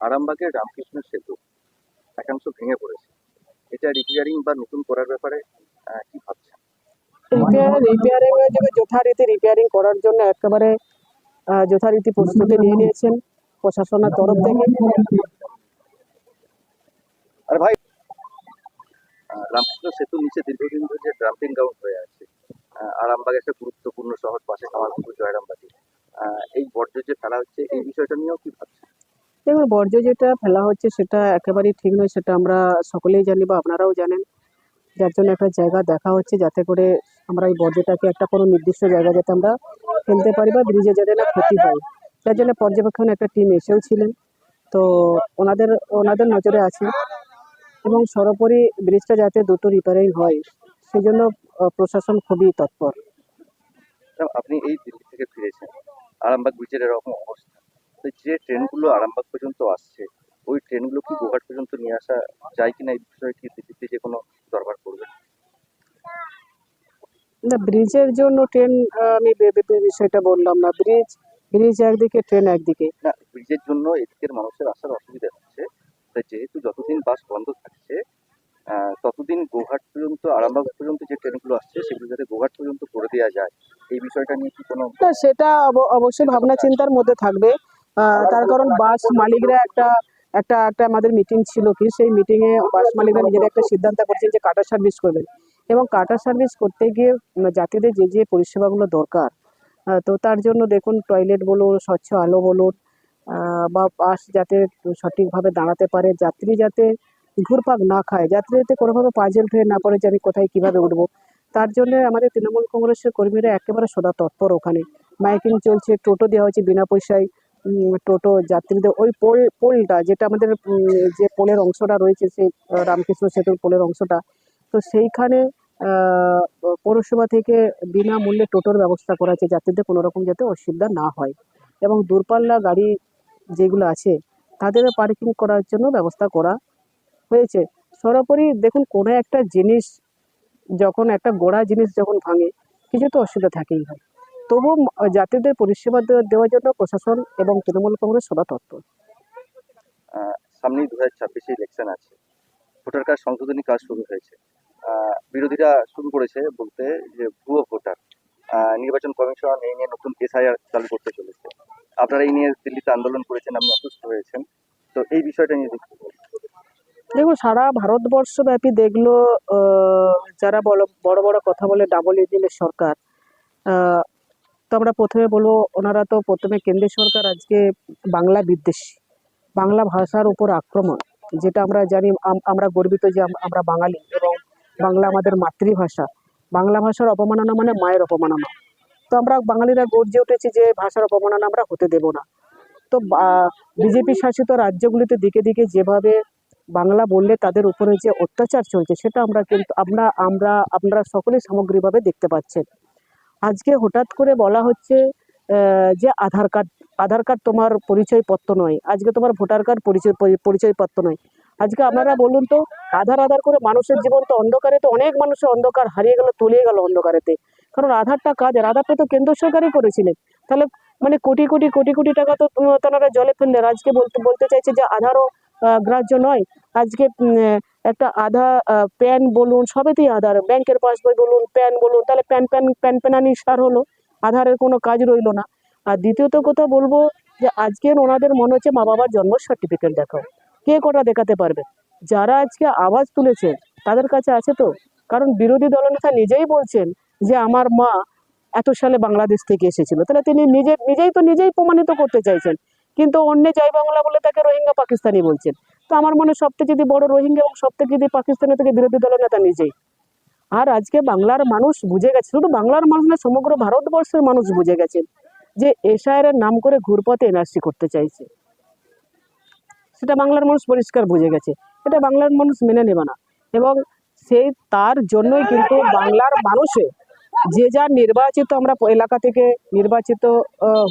আরামবাগের রামকৃষ্ণ সেতু। একাংশ ভেঙে পড়েছে। এটা রিপেয়ারিং বা নতুন করার ব্যাপারে কি ভাবছেন? রিপেয়ার এর জন্য যথারীতি রিপেয়ারিং করার জন্য একেবারে যথারীতি প্রস্তুতি নিয়ে নিয়েছেন প্রশাসনের তরফ থেকে। আর ভাই রামকৃষ্ণ সেতুর নিচে দীর্ঘদিন ধরে যে ডাম্পিং গ্রাউন্ড হয়ে আছে আরামবাগ একটা গুরুত্বপূর্ণ শহর পাশে কামালপুকুর জয়রামবাটি। এই বর্জ্য যে ফেলা হচ্ছে এই বিষয়টা নিয়েও কি ভাবছেন? দেখুন বর্জ্য যেটা ফেলা হচ্ছে সেটা একেবারেই ঠিক নয়, সেটা আমরা সকলেই জানি বা আপনারাও জানেন। যার জন্য একটা জায়গা দেখা হচ্ছে যাতে করে আমরা এই বর্জ্যটাকে একটা কোনো নির্দিষ্ট জায়গা যাতে আমরা ফেলতে পারি বা ব্রিজে যাতে না ক্ষতি হয়। যার জন্য পর্যবেক্ষণ একটা টিম এসেও ছিলেন। তো ওনাদের ওনাদের নজরে আছে এবং সর্বোপরি ব্রিজটা যাতে দুটো রিপেয়ারিং হয় সেই জন্য প্রশাসন খুবই তৎপর। আপনি এই দিল্লি থেকে ফিরেছেন। আরামবাগ ব্রিজের এরকম অবস্থা। তো যে ট্রেনগুলো আরামবাগ পর্যন্ত আসছে ওই ট্রেনগুলো কি গোঘাট পর্যন্ত নিয়ে আসা যায় কিনা এই বিষয়ে কি দিল্লিতে যে কোনো দরবার করবে না ব্রিজের জন্য ট্রেন আমি বিষয়টা বললাম না। ব্রিজ ব্রিজ একদিকে ট্রেন একদিকে। না ব্রিজের জন্য এদিকের মানুষের আসার অসুবিধা হচ্ছে। যেহেতু যতদিন বাস বন্ধ থাকছে ততদিন গোঘাট পর্যন্ত আরামবাগ পর্যন্ত যে ট্রেনগুলো আসছে সেগুলো যাতে গোঘাট পর্যন্ত করে দেওয়া যায় এই বিষয়টা নিয়ে কি কোনো সেটা অব- অবশ্যই ভাবনা চিন্তার মধ্যে থাকবে। তার কারণ বাস মালিকরা একটা একটা একটা আমাদের মিটিং ছিল কি, সেই মিটিং এ বাস মালিকরা নিজেরা একটা সিদ্ধান্ত করছেন যে কাটা সার্ভিস করবেন। এবং কাটা সার্ভিস করতে গিয়ে যাত্রীদের যে যে পরিষেবাগুলো দরকার তো তার জন্য দেখুন টয়লেট বলুন, স্বচ্ছ আলো বলুন বা বাস যাতে সঠিকভাবে দাঁড়াতে পারে, যাত্রী যাতে ঘুরপাক না খায়, যাত্রী যাতে কোনোভাবে পাজেল হয়ে না পড়ে যে আমি কোথায় কীভাবে উঠবো। তার জন্য আমাদের তৃণমূল কংগ্রেসের কর্মীরা একেবারে সদা তৎপর ওখানে। মাইকিং চলছে, টোটো দেওয়া হয়েছে বিনা পয়সায়। টোটো যাত্রীদের ওই পোল, পোলটা যেটা আমাদের যে পোলের অংশটা রয়েছে সেই রামকৃষ্ণ সেতুর পোলের অংশটা, তো সেইখানে পৌরসভা থেকে বিনামূল্যে টোটোর ব্যবস্থা করা আছে, যাত্রীদের কোনো রকম যাতে অসুবিধা না হয়। এবং দূরপাল্লা গাড়ি যেগুলো আছে তাদেরও পার্কিং করার জন্য ব্যবস্থা করা হয়েছে। সর্বোপরি দেখুন, কোনো একটা জিনিস যখন, একটা গোড়া জিনিস যখন ভাঙে, কিছু তো অসুবিধা থাকেই হয়। তবু যাত্রীদের পরিষেবা দেওয়া- দেওয়ার জন্য প্রশাসন এবং তৃণমূল কংগ্রেস সদা তৎপর সামনেই দু হাজার ছাব্বিশে ইলেকশন আছে। ভোটার কার্ড সংশোধনী কাজ শুরু হয়েছে। বিরোধীরা শুরু করেছে বলতে যে ভুয়ো ভোটার। নির্বাচন কমিশন এই নিয়ে নতুন এসআইআর চালু করতে চলেছে। আপনারা এই নিয়ে দিল্লিতে আন্দোলন করেছেন আপনি অসুস্থ হয়েছেন। তো এই বিষয়টা নিয়ে দেখতে দেখুন সারা ভারতবর্ষব্যাপী দেখল যারা বড় বড় কথা বলে ডাবল ইঞ্জিনের সরকার তো আমরা প্রথমে বলব, ওনারা তো প্রথমে কেন্দ্রীয় সরকার, আজকে বাংলা বিদ্বেষী। বাংলা ভাষার উপর আক্রমণ, যেটা আমরা জানি, আম- আমরা গর্বিত যে আমরা বাঙালি এবং বাংলা আমাদের মাতৃভাষা। বাংলা ভাষার অপমাননা মানে মায়ের অপমাননা তো আমরা বাঙালিরা গর্জে উঠেছি যে ভাষার অপমাননা আমরা হতে দেব না। তো বিজেপি শাসিত রাজ্যগুলিতে দিকে দিকে যেভাবে বাংলা বললে তাদের উপরে যে অত্যাচার চলছে, সেটা আমরা কিন্তু, আমরা আমরা, আপনারা সকলেই সামগ্রিকভাবে দেখতে পাচ্ছেন। আজকে হঠাৎ করে বলা হচ্ছে যে আধার কার্ড আধার কার্ড তোমার পরিচয়পত্র নয়। আজকে তোমার ভোটার কার্ড পরিচয় পরি- পরিচয়পত্র নয়। আজকে আপনারা বলুন তো, আধার আধার করে মানুষের জীবন তো অন্ধকারে তো অনেক মানুষের অন্ধকার হারিয়ে গেল, তলিয়ে গেল অন্ধকারেতে। কারণ আধারটা কাজের আধারটা তো কেন্দ্র সরকারই করেছিলেন। তাহলে মানে কোটি কোটি কোটি কোটি টাকা তো তেনারা জলে ফেললেন। আজকে বলতে বলতে চাইছে যে আধারও গ্রাহ্য নয়। আজকে একটা আধার প্যান বলুন, সবেতেই আধার, ব্যাংকের পাসবই বলুন, প্যান বলুন, তাহলে প্যান প্যান প্যান, প্যানানি সার হলো, আধারের কোনো কাজ রইল না। আর দ্বিতীয়ত কথা বলব যে আজকের ওনাদের মনে হচ্ছে মা বাবার জন্ম সার্টিফিকেট দেখাও। কে কটা দেখাতে পারবে? যারা আজকে আওয়াজ তুলেছে তাদের কাছে আছে তো? কারণ বিরোধী দলনেতা নিজেই বলছেন যে আমার মা এত সালে বাংলাদেশ থেকে এসেছিল। তাহলে তিনি নিজে, নিজেই তো নিজেই প্রমাণিত করতে চাইছেন। কিন্তু অন্য জয় বাংলা বলে তাকে রোহিঙ্গা পাকিস্তানি বলছেন। তো আমার মনে সবথেকে যদি বড় রোহিঙ্গা এবং সবথেকে যদি পাকিস্তানি থেকে বিরোধী দলের নেতা নিজেই। আর আজকে বাংলার মানুষ বুঝে গেছে, শুধু বাংলার মানুষ না, সমগ্র ভারতবর্ষের মানুষ বুঝে গেছেন যে এসআইআর এর নাম করে ঘুরপথে এনআরসি করতে চাইছে। সেটা বাংলার মানুষ পরিষ্কার বুঝে গেছে। এটা বাংলার মানুষ মেনে নেবে না। এবং সেই তার জন্যই কিন্তু বাংলার মানুষে যে যার নির্বাচিত আমরা এলাকা থেকে নির্বাচিত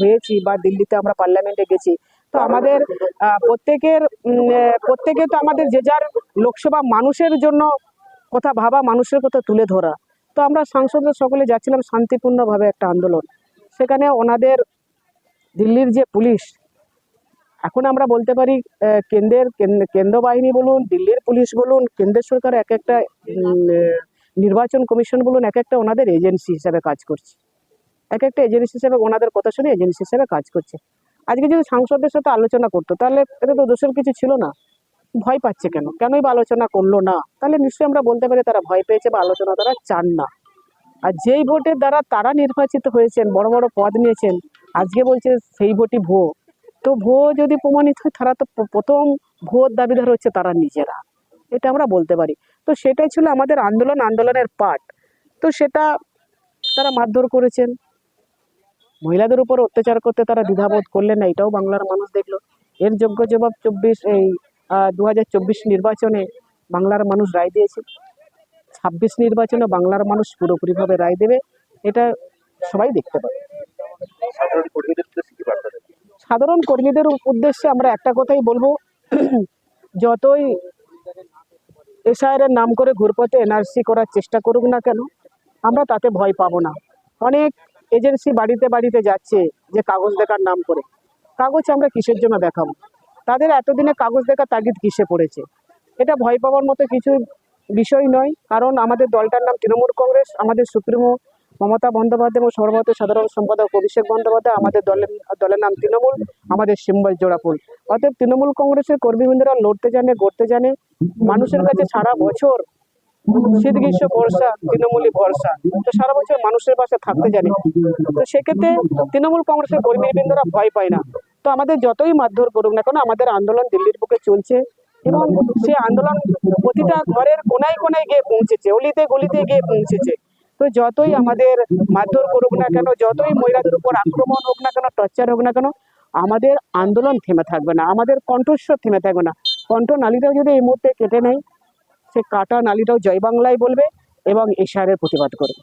হয়েছি বা দিল্লিতে আমরা পার্লামেন্টে গেছি, তো আমাদের প্রত্যেকের প্রত্যেকে তো আমাদের যে যার লোকসভা মানুষের জন্য কথা ভাবা, মানুষের কথা তুলে ধরা। তো আমরা সাংসদরা সকলে যাচ্ছিলাম শান্তিপূর্ণভাবে একটা আন্দোলন। সেখানে ওনাদের দিল্লির যে পুলিশ, এখন আমরা বলতে পারি কেন্দ্রের কেন্দ্র- বাহিনী বলুন, দিল্লির পুলিশ বলুন, কেন্দ্রের সরকার এক একটা নির্বাচন কমিশন বলুন, এক একটা ওনাদের এজেন্সি হিসাবে কাজ করছে। এক একটা এজেন্সি হিসাবে ওনাদের কথা শুনে এজেন্সি হিসাবে কাজ করছে। আজকে যদি সাংসদদের সাথে আলোচনা করতো, তাহলে এটা তো দোষের কিছু ছিল না। ভয় পাচ্ছে কেন? কেনই বা আলোচনা করল না? তাহলে নিশ্চয়ই আমরা বলতে পারি তারা ভয় পেয়েছে বা আলোচনা তারা চান না। আর যেই ভোটের দ্বারা তারা নির্বাচিত হয়েছেন, বড় বড় পদ নিয়েছেন, আজকে বলছে সেই ভোটই ভুয়ো। তো ভুয়ো যদি প্রমাণিত হয়, তারা তো প্রথম ভোট দাবিদার হচ্ছে তারা নিজেরা। এটা আমরা বলতে পারি। তো সেটাই ছিল আমাদের আন্দোলন আন্দোলনের পার্ট তো সেটা তারা মারধর করেছেন। মহিলাদের উপর অত্যাচার করতে তারা দ্বিধাবোধ করলেন না এটাও বাংলার মানুষ দেখল। এর যোগ্য জবাব চব্বিশ এই দু হাজার চব্বিশ নির্বাচনে বাংলার মানুষ রায় দিয়েছে। ছাব্বিশ নির্বাচনে বাংলার মানুষ পুরোপুরিভাবে রায় দেবে এটা সবাই দেখতে পাবে। সাধারণ কর্মীদের উদ্দেশ্যে? সাধারণ কর্মীদের আমরা একটা কথাই বলব যতই এসআইআর নাম করে ঘুরপথে এনআরসি করার চেষ্টা করুক না কেন, আমরা তাতে ভয় পাবো না। অনেক এজেন্সি বাড়িতে বাড়িতে যাচ্ছে যে কাগজ দেখার নাম করে। কাগজ আমরা কিসের জন্য দেখাবো? তাদের এতদিনে কাগজ দেখার তাগিদ কিসে পড়েছে? এটা ভয় পাওয়ার মতো কিছু বিষয় নয়, কারণ আমাদের দলটার নাম তৃণমূল কংগ্রেস, আমাদের সুপ্রিমো মমতা বন্দ্যোপাধ্যায় এবং সর্বভারতীয় সাধারণ সম্পাদক অভিষেক বন্দ্যোপাধ্যায়, আমাদের দলের দলের নাম তৃণমূল, আমাদের সিম্বল জোড়াফুল অতএব তৃণমূল কংগ্রেসের কর্মীবৃন্দরা লড়তে জানে, গড়তে জানে, মানুষের কাছে সারা বছর শীত গ্রীষ্ম বর্ষা তৃণমূলই ভরসা। তো সারা বছর মানুষের পাশে থাকতে জানে। তো সেক্ষেত্রে তৃণমূল কংগ্রেসের কর্মীবৃন্দরা ভয় পায় না। তো আমাদের যতই মারধর করুক না কেন, আমাদের আন্দোলন দিল্লির বুকে চলছে এবং সেই আন্দোলন প্রতিটা ঘরের কোনায় কোনায় গিয়ে পৌঁছেছে, অলিতে গলিতে গিয়ে পৌঁছেছে। তো যতই আমাদের মারধর করুক না কেন, যতই মহিলাদের উপর আক্রমণ হোক না কেন, টর্চার হোক না কেন, আমাদের আন্দোলন থেমে থাকবে না, আমাদের কণ্ঠস্বর থেমে থাকবে না। কণ্ঠ নালীটাও যদি এই মুহূর্তে কেটে নেয়, সে কাটা নালীটাও জয় বাংলায় বলবে এবং এশারের প্রতিবাদ করবে।